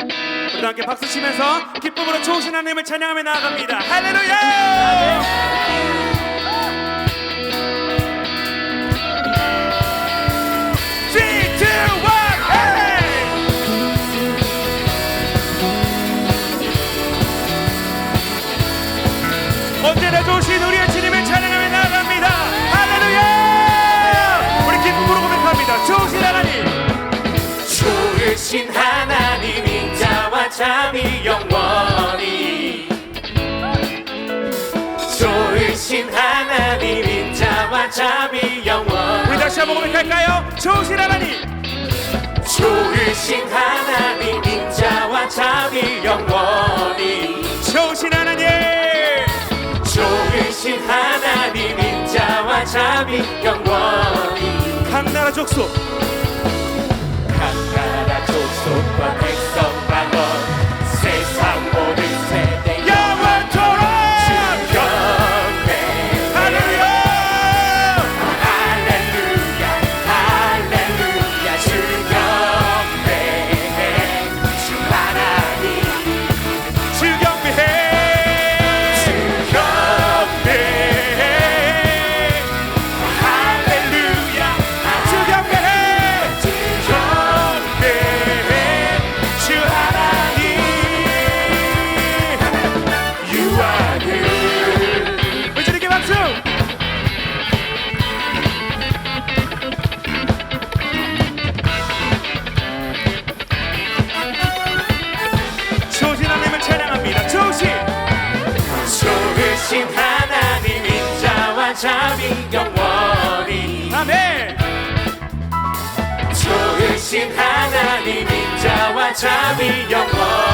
우리 함께 박수 치면서 기쁨으로 좋으신 하나님을 찬양하며 나아갑니다. 할렐루야! 언제나 좋으신 우리의 주님을 찬양하며 나아갑니다. 할렐루야! 우리 기쁨으로 고백합니다. 좋으신 하나님. 좋으신 하나님 참이 영원히 좋으신 하나님 인자와 참이 우리 영원히 다시 한번 고백할까요? 좋으신 하나님. 좋으신 하나님 인자와 참이 영원히 좋으신 하나님. 좋으신 하나님 인자와 참이 영원히 각 나라 족속 각 나라 족속과 백성 참이 영원히 아멘. 좋으신 하나님 인자와 참이 영원히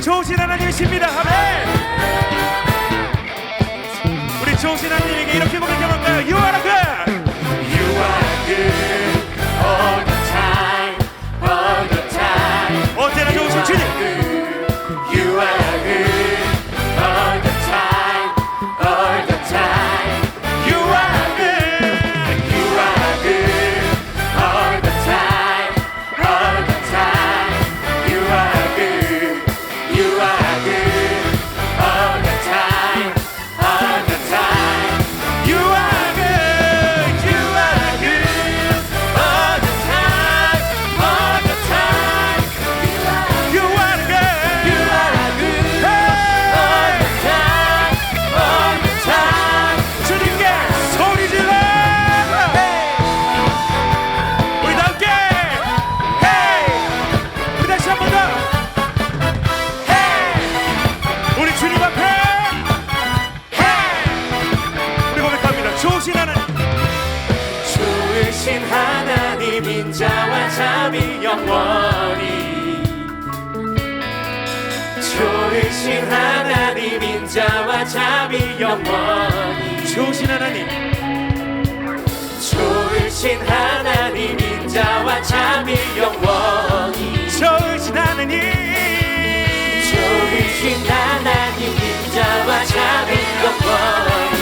좋으신 하나님이십니다. 아멘. 우리 좋으신 하나님에게 이렇게 고백해볼까요 You are 하나님 인자와 자비 영원히. 좋으신 하나님 인자와 자비 영원히. 좋으신 하나님. 좋으신 하나님 인자와 자비 영원히. 좋으신 하나님. 좋으신 하나님 인자와 자비 영원히.